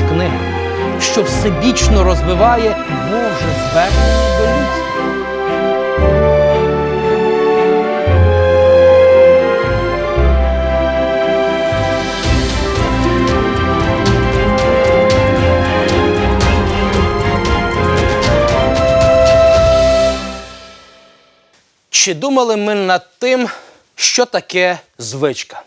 книга, що всебічно розвиває Боже звернення до людства. Чи думали ми над тим, що таке звичка?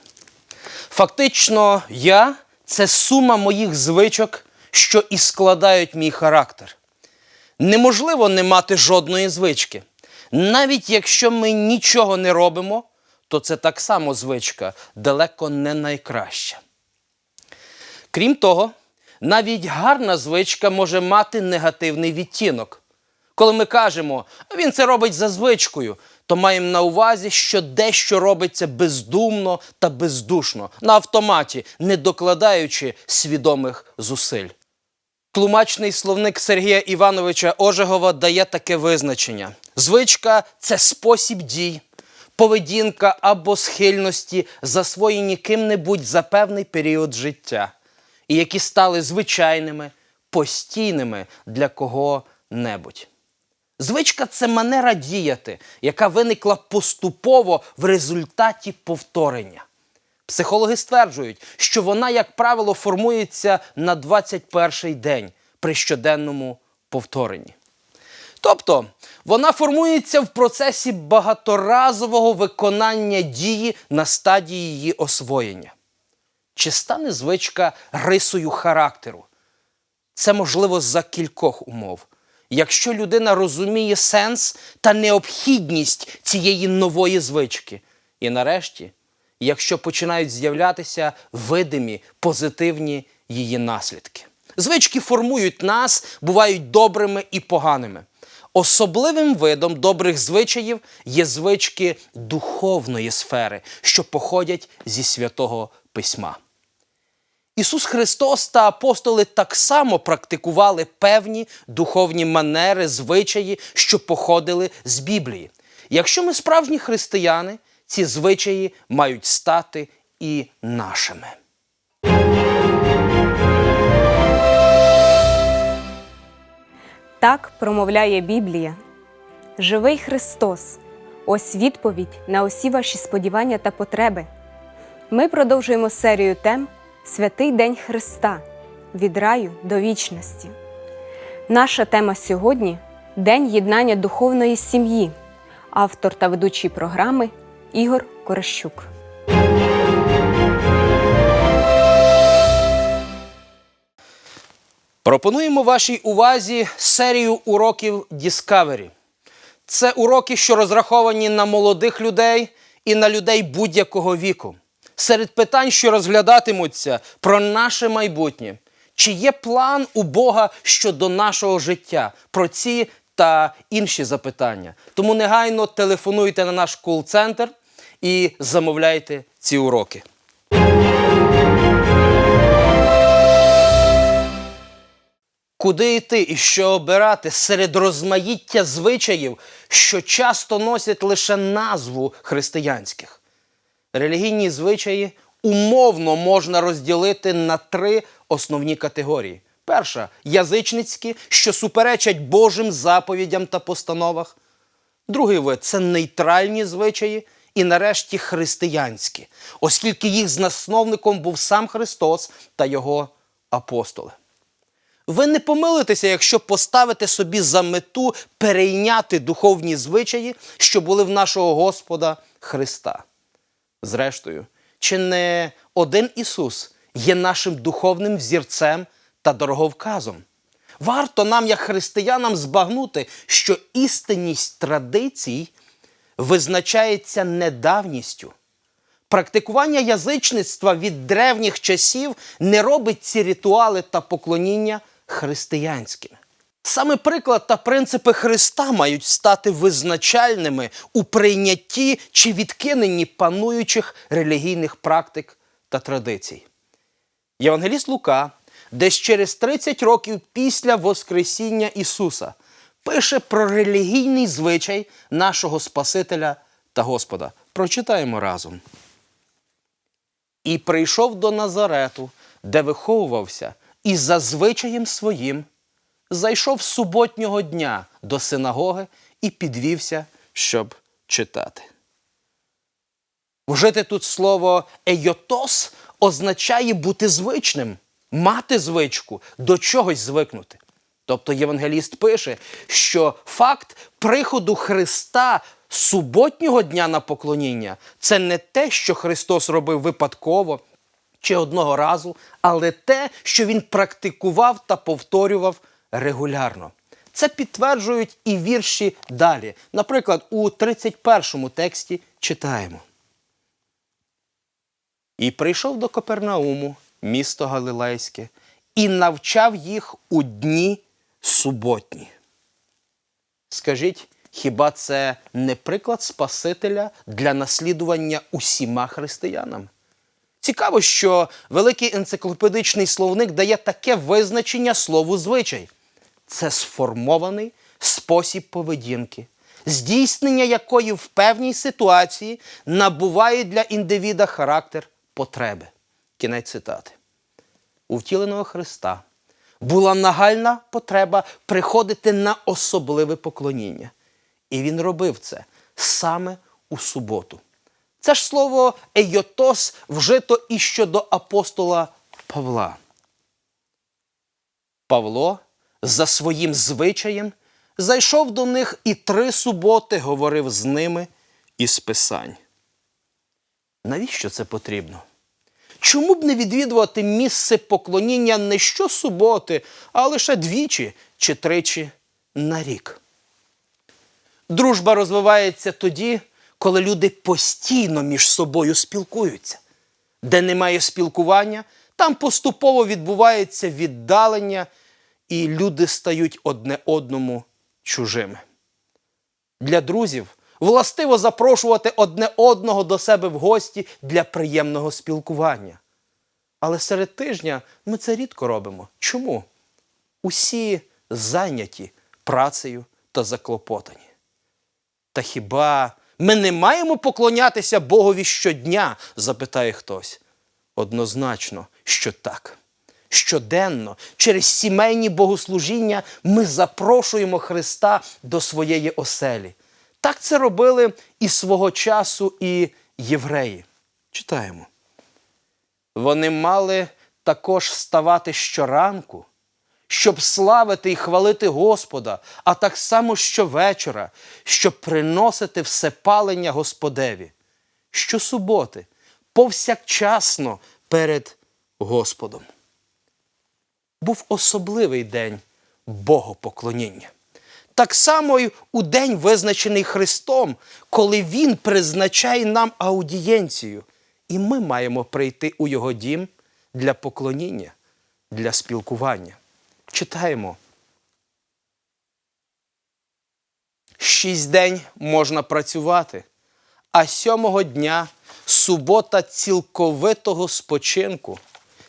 Фактично, я це сума моїх звичок, що і складають мій характер. Неможливо не мати жодної звички. Навіть якщо ми нічого не робимо, то це так само звичка, далеко не найкраща. Крім того, навіть гарна звичка може мати негативний відтінок. Коли ми кажемо, він це робить за звичкою, то маємо на увазі, що дещо робиться бездумно та бездушно, на автоматі, не докладаючи свідомих зусиль. Тлумачний словник Сергія Івановича Ожегова дає таке визначення: звичка це спосіб дій, поведінка або схильності, засвоєні ким-небудь за певний період життя, і які стали звичайними, постійними для кого-небудь. Звичка це манера діяти, яка виникла поступово в результаті повторення. Психологи стверджують, що вона, як правило, формується на 21-й день при щоденному повторенні. Тобто вона формується в процесі багаторазового виконання дії на стадії її освоєння. Чи стане звичка рисою характеру? Це можливо за кількох умов. Якщо людина розуміє сенс та необхідність цієї нової звички. І нарешті, якщо починають з'являтися видимі позитивні її наслідки. Звички формують нас, бувають добрими і поганими. Особливим видом добрих звичаїв є звички духовної сфери, що походять зі святого письма. Ісус Христос та апостоли так само практикували певні духовні манери, звичаї, що походили з Біблії. Якщо ми справжні християни, ці звичаї мають стати і нашими. Так промовляє Біблія. Живий Христос. Ось відповідь на усі ваші сподівання та потреби. Ми продовжуємо серію тем Святий День Христа від раю до вічності. Наша тема сьогодні День єднання духовної сім'ї. Автор та ведучий програми Ігор Корещук. Пропонуємо вашій увазі серію уроків Discovery. Це уроки, що розраховані на молодих людей і на людей будь-якого віку. Серед питань, що розглядатимуться про наше майбутнє, чи є план у Бога щодо нашого життя, про ці та інші запитання. Тому негайно телефонуйте на наш кол-центр і замовляйте ці уроки. Куди йти і що обирати серед розмаїття звичаїв, що часто носять лише назву християнських? Релігійні звичаї умовно можна розділити на три основні категорії. Перша язичницькі, що суперечать Божим заповідям та постановах. Другий вид це нейтральні звичаї. І нарешті християнські, оскільки їх засновником був сам Христос та його апостоли. Ви не помилитеся, якщо поставите собі за мету перейняти духовні звичаї, що були в нашого Господа Христа. Зрештою, чи не один Ісус є нашим духовним взірцем та дороговказом? Варто нам, як християнам, збагнути, що істинність традицій визначається недавністю. Практикування язичництва від древніх часів не робить ці ритуали та поклоніння християнськими. Саме приклад та принципи Христа мають стати визначальними у прийнятті чи відкиненні пануючих релігійних практик та традицій. Євангеліст Лука, десь через 30 років після Воскресіння Ісуса, пише про релігійний звичай нашого Спасителя та Господа. Прочитаємо разом. І прийшов до Назарету, де виховувався, і за звичаєм своїм зайшов суботнього дня до синагоги і підвівся, щоб читати. Вжити тут слово ейотос означає бути звичним, мати звичку, до чогось звикнути. Тобто євангеліст пише, що факт приходу Христа суботнього дня на поклоніння це не те, що Христос робив випадково чи одного разу, але те, що він практикував та повторював регулярно. Це підтверджують і вірші далі. Наприклад, у 31 тексті читаємо. І прийшов до Копернауму, місто Галилейське, і навчав їх у дні суботні. Скажіть, хіба це не приклад Спасителя для наслідування усіма християнам? Цікаво, що великий енциклопедичний словник дає таке визначення слову звичай. Це сформований спосіб поведінки, здійснення якої в певній ситуації набуває для індивіда характер потреби. Кінець цитати. У втіленого Христа була нагальна потреба приходити на особливе поклоніння. І він робив це саме у суботу. Це ж слово ейотос вжито і щодо апостола Павла. Павло за своїм звичаєм зайшов до них і три суботи говорив з ними із Писань. Навіщо це потрібно? Чому б не відвідувати місце поклоніння не щосуботи, а лише двічі чи тричі на рік? Дружба розвивається тоді, коли люди постійно між собою спілкуються. Де немає спілкування, там поступово відбувається віддалення, і люди стають одне одному чужими. Для друзів властиво запрошувати одне одного до себе в гості для приємного спілкування. Але серед тижня ми це рідко робимо. Чому? Усі зайняті працею та заклопотані. Та хіба ми не маємо поклонятися Богові щодня? запитає хтось. Однозначно, що так. Щоденно, через сімейні богослужіння, ми запрошуємо Христа до своєї оселі. Так це робили і свого часу і євреї. Читаємо. Вони мали також ставати щоранку, щоб славити і хвалити Господа, а так само щовечора, щоб приносити все палення Господеві, щосуботи, повсякчасно перед Господом. Був особливий день Богопоклоніння. Так само й у день, визначений Христом, коли Він призначає нам аудієнцію, і ми маємо прийти у Його дім для поклоніння, для спілкування. Читаємо. Шість день можна працювати, а сьомого дня субота цілковитого спочинку,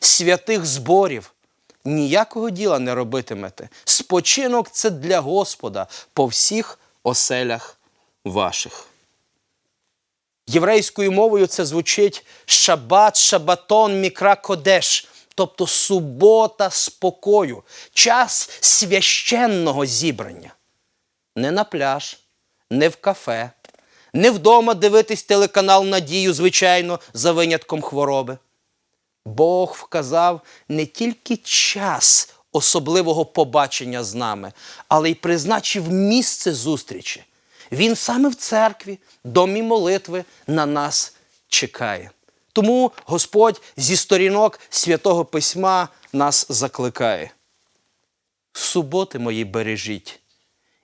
святих зборів. Ніякого діла не робитимете. Спочинок це для Господа по всіх оселях ваших. Єврейською мовою це звучить шабат, шабатон, мікра кодеш, тобто субота спокою, час священного зібрання. Не на пляж, не в кафе, не вдома дивитись телеканал Надію, звичайно, за винятком хвороби. Бог вказав не тільки час особливого побачення з нами, але й призначив місце зустрічі. Він саме в церкві, домі молитви на нас чекає. Тому Господь зі сторінок святого письма нас закликає. Суботи мої бережіть,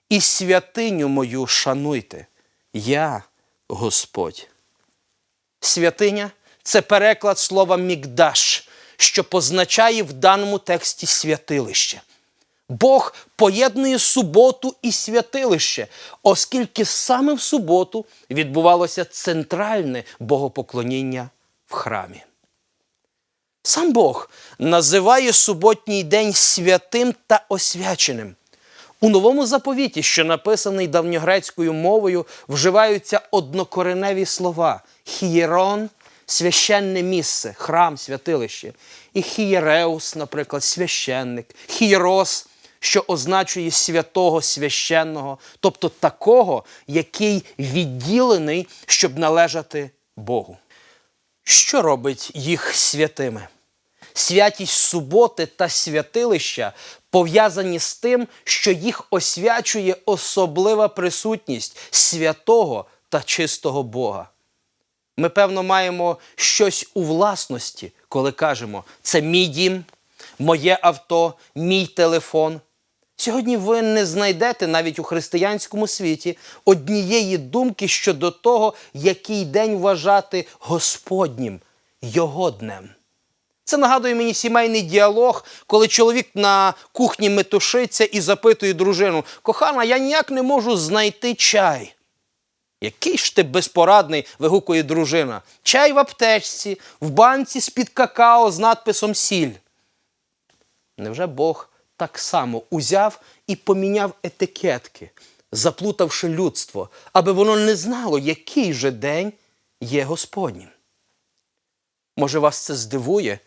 і святиню мою шануйте. Я Господь. Святиня це переклад слова мігдаш, що позначає в даному тексті святилище. Бог поєднує суботу і святилище, оскільки саме в суботу відбувалося центральне богопоклоніння в храмі. Сам Бог називає суботній день святим та освяченим. У новому заповіті, що написаний давньогрецькою мовою, вживаються однокореневі слова хієрон, священне місце, храм, святилище. І хієреус, наприклад, священник, хієрос, що означує святого священного, тобто такого, який відділений, щоб належати Богу. Що робить їх святими? Святість суботи та святилища пов'язані з тим, що їх освячує особлива присутність святого та чистого Бога. Ми, певно, маємо щось у власності, коли кажемо, це мій дім, моє авто, мій телефон. Сьогодні ви не знайдете навіть у християнському світі однієї думки щодо того, який день вважати Господнім, Його днем. Це нагадує мені сімейний діалог, коли чоловік на кухні метушиться і запитує дружину: Кохана, я ніяк не можу знайти чай. Який ж ти безпорадний, вигукує дружина. Чай в аптечці, в банці з-під какао з надписом сіль. Невже Бог так само узяв і поміняв етикетки, заплутавши людство, аби воно не знало, який же день є Господнім? Може, вас це здивує,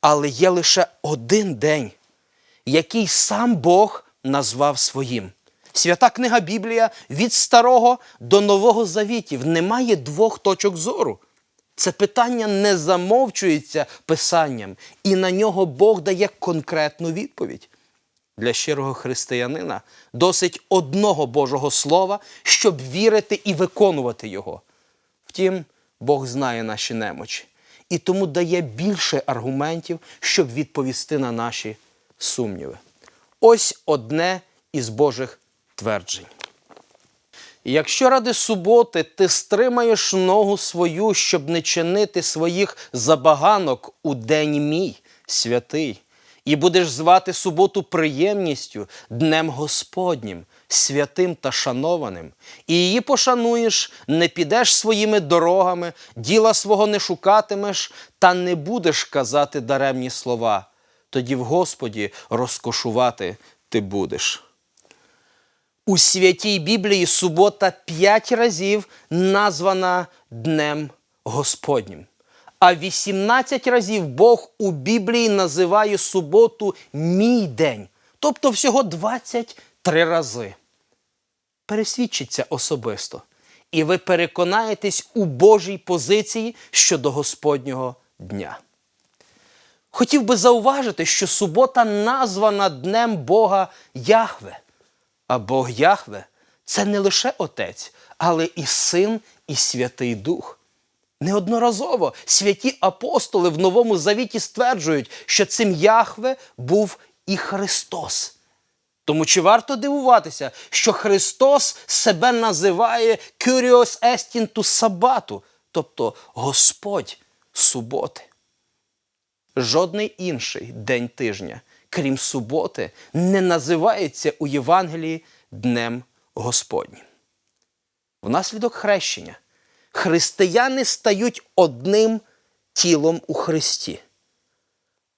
але є лише один день, який сам Бог назвав своїм. Свята книга Біблія від Старого до Нового Завітів немає двох точок зору. Це питання не замовчується писанням, і на нього Бог дає конкретну відповідь. Для щирого християнина досить одного Божого Слова, щоб вірити і виконувати його. Втім, Бог знає наші немочі і тому дає більше аргументів, щоб відповісти на наші сумніви. Ось одне із Божих тверджень. Якщо ради суботи ти стримаєш ногу свою, щоб не чинити своїх забаганок у день мій, святий, і будеш звати суботу приємністю, днем Господнім, святим та шанованим, і її пошануєш, не підеш своїми дорогами, діла свого не шукатимеш, та не будеш казати даремні слова, тоді в Господі розкошувати ти будеш. У святій Біблії субота п'ять разів названа Днем Господнім. А 18 разів Бог у Біблії називає суботу мій день, тобто всього 23 рази. Пересвідчіться особисто, і ви переконаєтесь у Божій позиції щодо Господнього дня. Хотів би зауважити, що субота названа Днем Бога Яхве. А Бог Яхве це не лише Отець, але і Син, і Святий Дух. Неодноразово святі апостоли в Новому Завіті стверджують, що цим Яхве був і Христос. Тому чи варто дивуватися, що Христос себе називає Kyrios Estintus Сабату, тобто Господь суботи? Жодний інший день тижня, крім суботи, не називається у Євангелії Днем Господнім. Внаслідок хрещення християни стають одним тілом у Христі.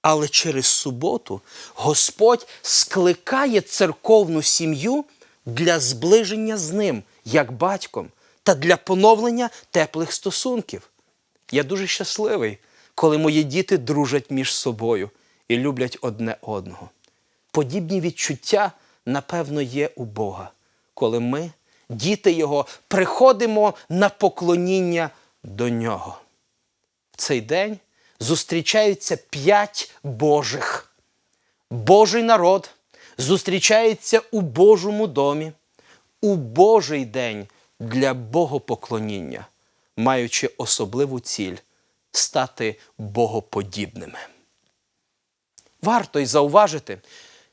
Але через суботу Господь скликає церковну сім'ю для зближення з ним, як батьком, та для поновлення теплих стосунків. Я дуже щасливий, коли мої діти дружать між собою і люблять одне одного. Подібні відчуття, напевно, є у Бога, коли ми, діти Його, приходимо на поклоніння до Нього. В цей день зустрічаються п'ять Божих. Божий народ зустрічається у Божому домі, у Божий день для богопоклоніння, маючи особливу ціль стати богоподібними. Варто й зауважити,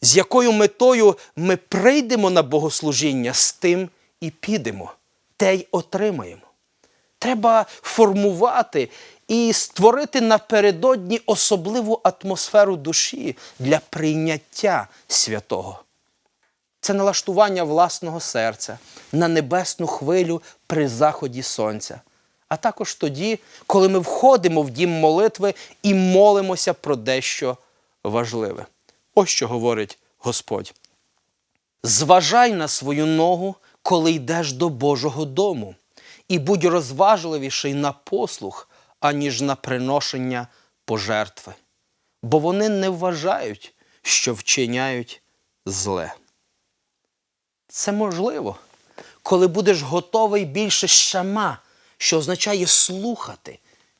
з якою метою ми прийдемо на богослужіння, з тим і підемо, те й отримаємо. Треба формувати і створити напередодні особливу атмосферу душі для прийняття святого. Це налаштування власного серця на небесну хвилю при заході сонця, а також тоді, коли ми входимо в дім молитви і молимося про дещо важливе. Ось що говорить Господь. Зважай на свою ногу, коли йдеш до Божого дому, і будь розважливіший на послух, аніж на приношення пожертви, бо вони не вважають, що вчиняють зле. Це можливо, коли будеш готовий більше шама, що означає слухати,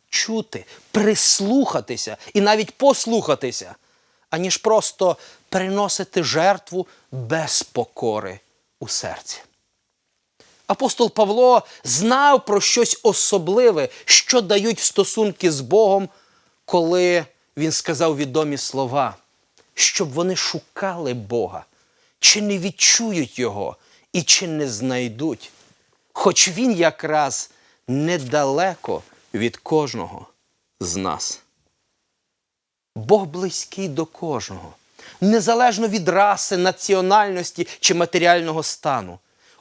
чути, прислухатися і навіть послухатися, аніж просто приносити жертву без покори у серці. Апостол Павло знав про щось особливе, що дають стосунки з Богом, коли він сказав відомі слова, щоб вони шукали Бога, чи не відчують Його і чи не знайдуть, хоч він якраз недалеко від кожного з нас. Бог близький до кожного, незалежно від раси, національності чи матеріального стану.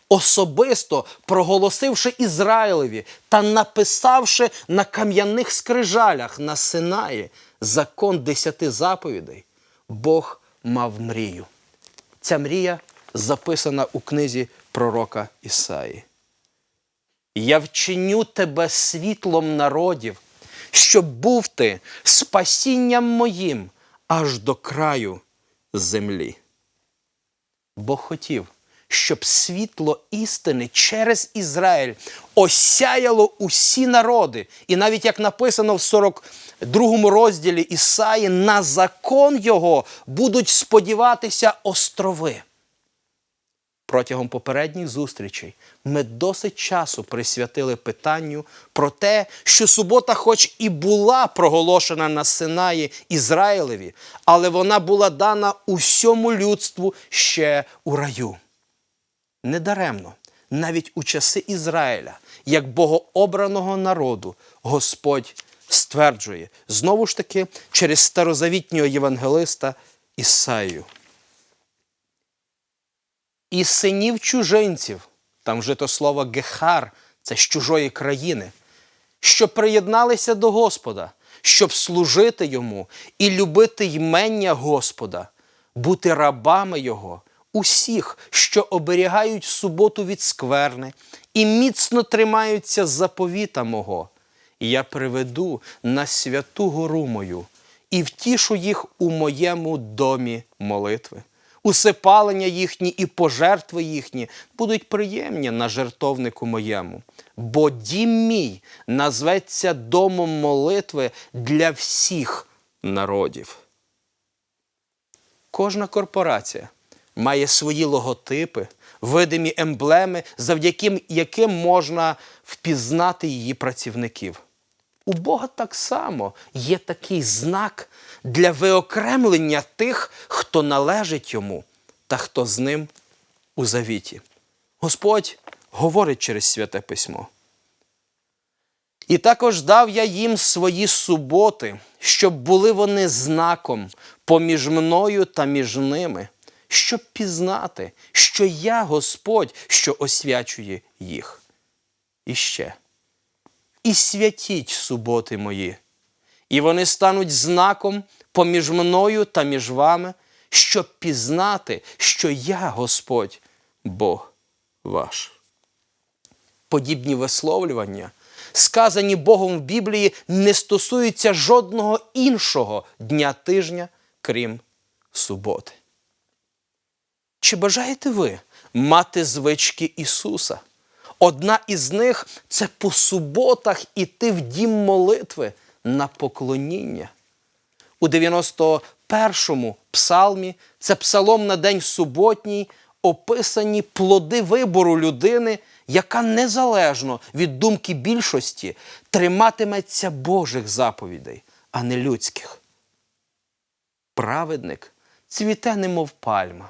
Особисто проголосивши Ізраїлеві та написавши на кам'яних скрижалях на Синаї закон десяти заповідей, Бог мав мрію. Ця мрія записана у книзі пророка Ісаї. Я вчиню тебе світлом народів, щоб був ти спасінням моїм аж до краю землі. Бог хотів, щоб світло істини через Ізраїль осяяло усі народи. І навіть як написано в 42 розділі Ісаї, на закон його будуть сподіватися острови. Протягом попередніх зустрічей ми досить часу присвятили питанню про те, що субота, хоч і була проголошена на Синаї Ізраїлеві, але вона була дана усьому людству ще у раю. Недаремно, навіть у часи Ізраїля, як богообраного народу, Господь стверджує знову ж таки через старозавітнього євангелиста Ісаїю і синів чужинців, там вже то слово гехар, це з чужої країни, що приєдналися до Господа, щоб служити йому і любити ймення Господа, бути рабами Його, усіх, що оберігають суботу від скверни і міцно тримаються заповіта мого. Я приведу на святу гору мою і втішу їх у моєму домі молитви. Усипалення їхні і пожертви їхні будуть приємні на жертовнику моєму, бо дім мій назветься домом молитви для всіх народів. Кожна корпорація має свої логотипи, видимі емблеми, завдяки яким можна впізнати її працівників. У Бога так само є такий знак для виокремлення тих, хто належить йому та хто з ним у завіті. Господь говорить через святе письмо. І також дав я їм свої суботи, щоб були вони знаком поміж мною та між ними, щоб пізнати, що я Господь, що освячує їх. І ще і святіть суботи мої, і вони стануть знаком поміж мною та між вами, щоб пізнати, що я Господь, Бог ваш. Подібні висловлювання, сказані Богом в Біблії, не стосуються жодного іншого дня тижня, крім суботи. Чи бажаєте ви мати звички Ісуса? Одна із них це по суботах іти в дім молитви на поклоніння. У 91-му псалмі, це псалом на день суботній, описані плоди вибору людини, яка незалежно від думки більшості триматиметься Божих заповідей, а не людських. Праведник цвіте, немов пальма,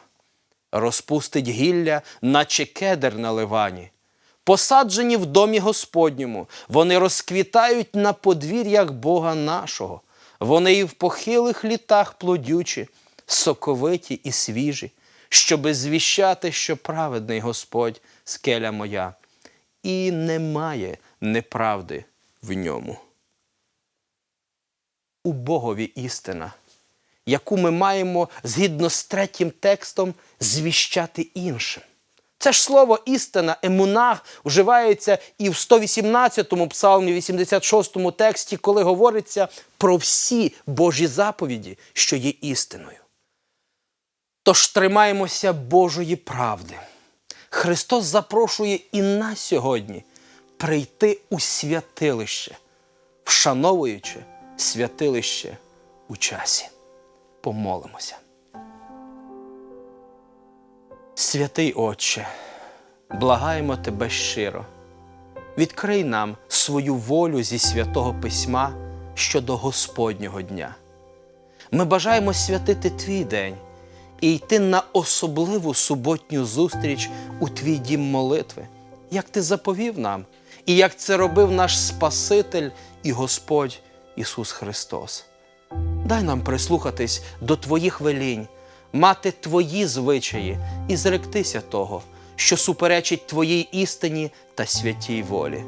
розпустить гілля, наче кедр на ливані. Посаджені в домі Господньому, вони розквітають на подвір'ях Бога нашого. Вони і в похилих літах плодючі, соковиті і свіжі, щоби звіщати, що праведний Господь скеля моя, і немає неправди в ньому. У Богові істина, яку ми маємо згідно з третім текстом звіщати іншим. Це ж слово істина, емунах, вживається і в 118-му псалмі, 86-му тексті, коли говориться про всі Божі заповіді, що є істиною. Тож тримаємося Божої правди. Христос запрошує і нас сьогодні прийти у святилище, вшановуючи святилище у часі. Помолимося. Святий Отче, благаємо Тебе щиро. Відкрий нам свою волю зі святого письма щодо Господнього дня. Ми бажаємо святити Твій день і йти на особливу суботню зустріч у Твій дім молитви, як Ти заповів нам, і як це робив наш Спаситель і Господь Ісус Христос. Дай нам прислухатись до Твоїх велінь, мати Твої звичаї і зректися того, що суперечить Твоїй істині та святій волі.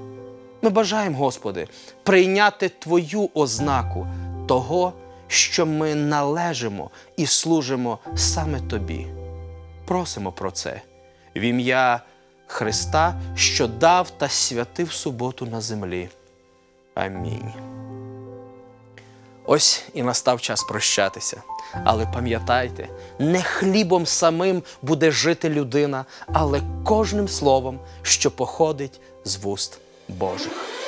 Ми бажаємо, Господи, прийняти Твою ознаку того, що ми належимо і служимо саме Тобі. Просимо про це в ім'я Христа, що дав та святив суботу на землі. Амінь. Ось і настав час прощатися. Але пам'ятайте, не хлібом самим буде жити людина, але кожним словом, що походить з вуст Божих.